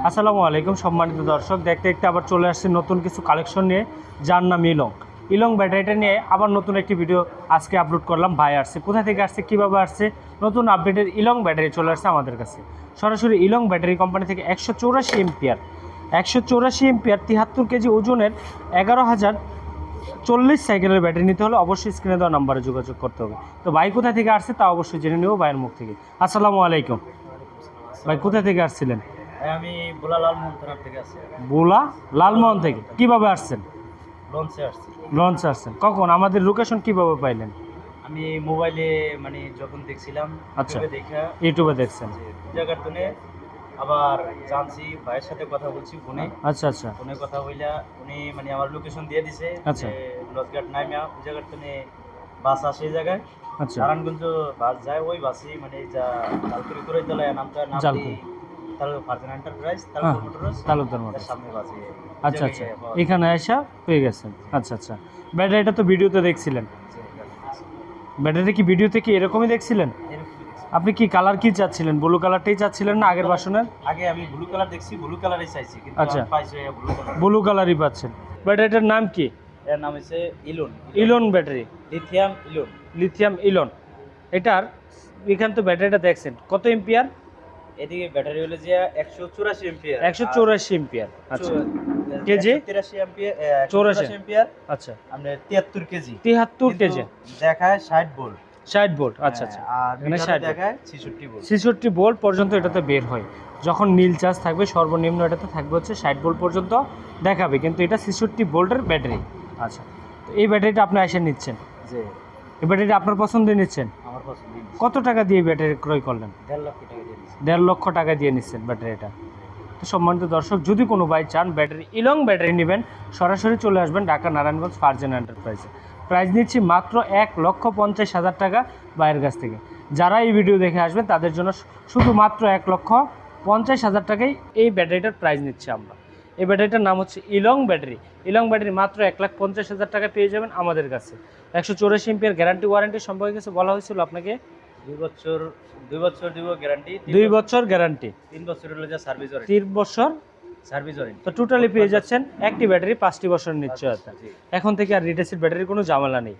আসসালামু আলাইকুম সম্মানিত দর্শক। দেখতে দেখতে আবার চলে আসছে নতুন কিছু কালেকশন নিয়ে। যার নাম ইলং। ইলং ব্যাটারিটা নিয়ে আবার নতুন একটি ভিডিও আজকে আপলোড করলাম। ভাই আসছে। কোথা থেকে আসছে? কীভাবে আসছে? নতুন আপডেটের ইলং ব্যাটারি চলে আসছে আমাদের কাছে। সরাসরি ইলং ব্যাটারি কোম্পানি থেকে একশো চৌরাশি এমপিয়ার একশো চৌরাশি এমপিয়ার তিয়াত্তর কেজি ওজনের এগারো হাজার চল্লিশ সাইকেলের ব্যাটারি নিতে হলে অবশ্যই স্ক্রিনে দেওয়া নাম্বারে যোগাযোগ করতে হবে। তো ভাই কোথা থেকে আসছে তা অবশ্যই জেনে নেব ভাইয়ের মুখ থেকে। আসসালামু আলাইকুম। ভাই কোথা থেকে আসছিলেন? আমি বোলালাল মন্ত্রণার থেকে আসছি। বোলা লালমোহন থেকে? কীভাবে আসছেন? লঞ্চে আসছি। লঞ্চে আসছেন। কখন? আমাদের লোকেশন কীভাবে পাইলেন? আমি মোবাইলে মানে যখন দেখছিলাম আচ্ছা। দেখা। ইউটিউবে দেখছেন। পূজা কার্টুনে আবার জানছি ভাইয়ের সাথে কথা বলছি ফোনে। আচ্ছা আচ্ছা। ফোনে কথা হইলা উনি মানে আমার লোকেশন দিয়ে দিছে আচ্ছা। লজঘাট নামিয়া পূজা কার্টুনে বাস আসে এই জায়গায়। আচ্ছা। নারায়ণগঞ্জ বাস যায় ওই বাসই মানে যা তালপুরি করে তোলা নামটা নাম হ্যাঁ, মোটরস তালুকদার সামনে আচ্ছা আচ্ছা। এখানে এসে পেয়ে গেছেন আচ্ছা আচ্ছা। ব্যাটারিটা তো ভিডিওতে দেখছিলেন। ব্যাটারি কি ভিডিওতে কি এরকমই দেখছিলেন? আপনি কি কালার কি চাচ্ছিলেন? ব্লু কালারটাই চাচ্ছিলেন না আগের বাসনের আগে আমি ব্লু কালার দেখছি ব্লু কালারই চাইছি কিন্তু আচ্ছা। ব্লু কালারই পাচ্ছেন। ব্যাটারিটার নাম কি? এর নাম হচ্ছে ion ion battery lithium ion lithium ion এটার এখান তো ব্যাটারিটা দেখছেন। কত এম্পিয়ার এদিকে ব্যাটারি হলো যে আচ্ছা। কেজি? আচ্ছা। কেজি। তিহাত্তর কিন্তু কেজি। দেখায় ভোল্ট ভোল্ট আচ্ছা আচ্ছা। আর এখানে 60 দেখায় ভোল্ট ভোল্ট পর্যন্ত এটাতে বের হয়। যখন নীল চার্জ থাকবে সর্বনিম্ন এটাতে থাকবে হচ্ছে ষাট ভোল্ট পর্যন্ত দেখাবে। কিন্তু এটা ছেষট্টি ভোল্টের ব্যাটারি। আচ্ছা। তো এই ব্যাটারিটা আপনি এসে নিচ্ছেন। এই ব্যাটারিটা আপনার পছন্দে নিচ্ছেন? আমার পছন্দ কত টাকা দিয়ে ব্যাটারি ক্রয় করলেন? দেড় লক্ষ টাকা। দেড় লক্ষ টাকা দিয়ে নিচ্ছেন ব্যাটারিটা। তো সম্মানিত দর্শক, যদি কোনো ভাই চান ব্যাটারি, ইলং ব্যাটারি নেবেন, সরাসরি চলে আসবেন ঢাকা নারায়ণগঞ্জ ফার্জেন এন্টারপ্রাইজে। প্রাইস নিচ্ছি মাত্র এক লক্ষ পঞ্চাশ হাজার টাকা বাইরের কাছ থেকে। যারা এই ভিডিও দেখে আসবেন, তাদের জন্য শুধু মাত্র এক লক্ষ পঞ্চাশ হাজার টাকাই এই ব্যাটারিটার প্রাইস নিচ্ছি আমরা। এই ব্যাটারিটার নাম হচ্ছে ইলং ব্যাটারি। ইলং ব্যাটারি মাত্র এক লাখ পঞ্চাশ হাজার টাকা পেয়ে যাবেন আমাদের কাছে। একশো চৌরাশি এমপিয়ার গ্যারান্টি ওয়ারেন্টি সম্পর্কে কিছু বলা হয়েছিল আপনাকে? দুই বছর দুই বছর দিব গ্যারান্টি দুই বছর গ্যারান্টি তিন বছর হলো যে সার্ভিস ওয়ারেন্টি তিন বছর? সার্ভিস ওয়ারেন্টি তো টোটালি পেয়ে যাচ্ছেন একটি ব্যাটারি পাঁচটি বছর নিশ্চয়তা এখন থেকে আর রিটেসিড ব্যাটারির কোনো ঝামেলা নেই।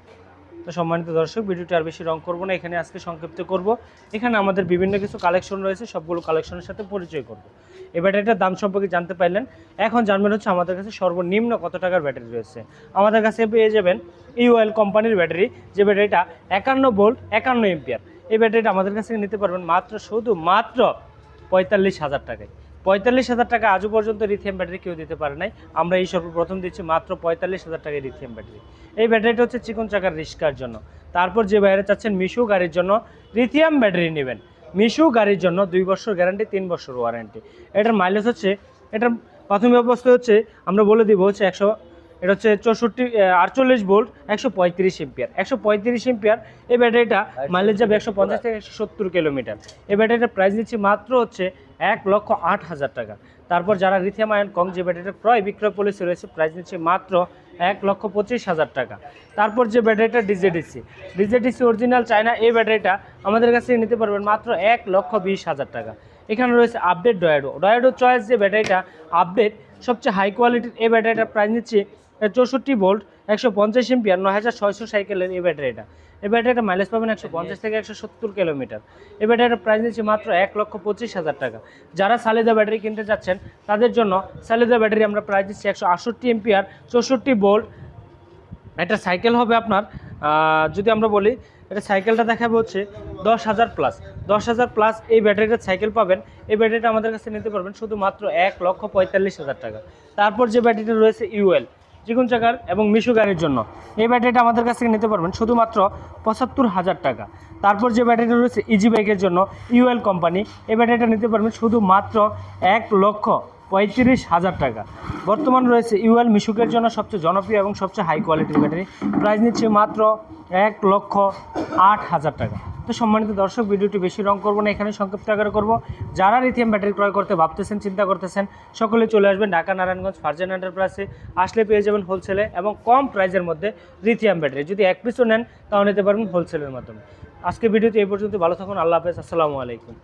তো সম্মানিত দর্শক ভিডিওটি আর বেশি রং করব না এখানে আজকে সংক্ষিপ্ত করব। এখানে আমাদের বিভিন্ন কিছু কালেকশন রয়েছে সবগুলো কালেকশনের সাথে পরিচয় করব। এই ব্যাটারিটার দাম সম্পর্কে জানতে পারলেন এখন জানবেন হচ্ছে আমাদের কাছে সর্বনিম্ন কত টাকার ব্যাটারি রয়েছে। আমাদের কাছে পেয়ে যাবেন ইউএল কোম্পানির ব্যাটারি যে ব্যাটারিটা একান্ন ভোল্ট একান্ন এম্পিয়ার এই ব্যাটারিটা আমাদের কাছে নিতে পারবেন মাত্র শুধু মাত্র পঁয়তাল্লিশ হাজার টাকায়। পঁয়তাল্লিশ হাজার টাকা আজও পর্যন্ত লিথিয়াম ব্যাটারি কেউ দিতে পারে নাই। আমরা এই সর্বপ্রথম দিচ্ছি মাত্র পঁয়তাল্লিশ হাজার টাকায় লিথিয়াম ব্যাটারি এই ব্যাটারিটা হচ্ছে চিকন চাকার রিস্কার জন্য। তারপর যে বাইরে চাচ্ছেন মিশু গাড়ির জন্য লিথিয়াম ব্যাটারি নেবেন। মিশু গাড়ির জন্য দুই বছর গ্যারান্টি তিন বছর ওয়ারেন্টি এটার মাইলেজ হচ্ছে, এটার প্রাথমিক অবস্থা হচ্ছে, আমরা বলে দিব হচ্ছে একশো এটা হচ্ছে চৌষট্টি আটচল্লিশ ভোল্ট একশো পঁয়ত্রিশ এম্পিয়ার। একশো পঁয়ত্রিশ এম্পিয়ার এই ব্যাটারিটা মাইলেজ যাবে একশো পঞ্চাশ থেকে একশো সত্তর কিলোমিটার। এই ব্যাটারিটার প্রাইস নিচ্ছি মাত্র হচ্ছে এক লক্ষ আট হাজার টাকা। তারপর যারা লিথিয়াম আয়ন কম যে ব্যাটারিটা ক্রয় বিক্রয় পলিসি রয়েছে প্রাইস নিচ্ছে মাত্র এক লক্ষ পঁচিশ হাজার টাকা। তারপর যে ব্যাটারিটা ডিজেডিসি ডিজেডিসি অরিজিনাল চায়না এই ব্যাটারিটা আমাদের কাছে নিতে পারবেন মাত্র এক লক্ষ বিশ হাজার টাকা। এখানে রয়েছে আপডেট ডয়াডো ডয়াডো চয়েস যে ব্যাটারিটা আপডেট সবচেয়ে হাই কোয়ালিটির এই ব্যাটারিটার প্রাইস নিচ্ছে চৌষট্টি ভোল্ট, একশো পঞ্চাশ এমপিয়ার, নয় হাজার ছয়শো সাইকেলের এই ব্যাটারিটা। এই ব্যাটারিটা মাইলেজ পাবেন একশো পঞ্চাশ থেকে একশো সত্তর কিলোমিটার। এই ব্যাটারিটার প্রাইস নিচ্ছে মাত্র এক লক্ষ পঁচিশ হাজার টাকা। যারা সালিদা ব্যাটারি কিনতে যাচ্ছেন, তাদের জন্য সালিদা ব্যাটারি আমরা প্রাইস দিচ্ছি একশো আটষট্টি এমপিয়ার, চৌষট্টি ভোল্ট। একটা সাইকেল হবে আপনার যদি আমরা বলি, এটা সাইকেলটা দেখাবে হচ্ছে দশ হাজার প্লাস দশ হাজার প্লাস এই ব্যাটারিটার সাইকেল পাবেন। এই ব্যাটারিটা আমাদের কাছে নিতে পারবেন শুধুমাত্র এক লক্ষ পঁয়তাল্লিশ হাজার টাকা। তারপর যে ব্যাটারিটা রয়েছে ইউএল চিকুন চাকার এবং মিশু গাড়ির জন্য। এই ব্যাটারিটা আমাদের কাছ থেকে নিতে পারবেন শুধুমাত্র পঁচাত্তর হাজার টাকা। তারপর যে ব্যাটারিটা রয়েছে ইজি বাইকের জন্য ইউএল কোম্পানি এই ব্যাটারিটা নিতে পারবেন শুধুমাত্র এক লক্ষ পঁয়ত্রিশ হাজার টাকা। বর্তমান রয়েছে ইউএল মিশুকের জন্য সবচেয়ে জনপ্রিয় এবং সবচেয়ে হাই কোয়ালিটির ব্যাটারি। প্রাইস নিচ্ছে মাত্র এক লক্ষ আট হাজার টাকা। তো সম্মানিত দর্শক, ভিডিওটি বেশি রং করব না এখানে সংক্ষিপ্ত আকারে করব। যারা লিথিয়াম ব্যাটারি ক্রয় করতে ভাবতেছেন, চিন্তা করতেছেন, সকলে চলে আসবেন ঢাকা, নারায়ণগঞ্জ, ফার্জেন এন্টারপ্রাইজে আসলে পেয়ে যাবেন হোলসেলে এবং কম প্রাইসের মধ্যে লিথিয়াম ব্যাটারি যদি এক পিসও নেন, তাও নিতে পারবেন হোলসেলের মাধ্যমে। আজকে ভিডিওতে এই পর্যন্ত, ভালো থাকুন, আল্লাহ হাফেজ, আসসালামু আলাইকুম।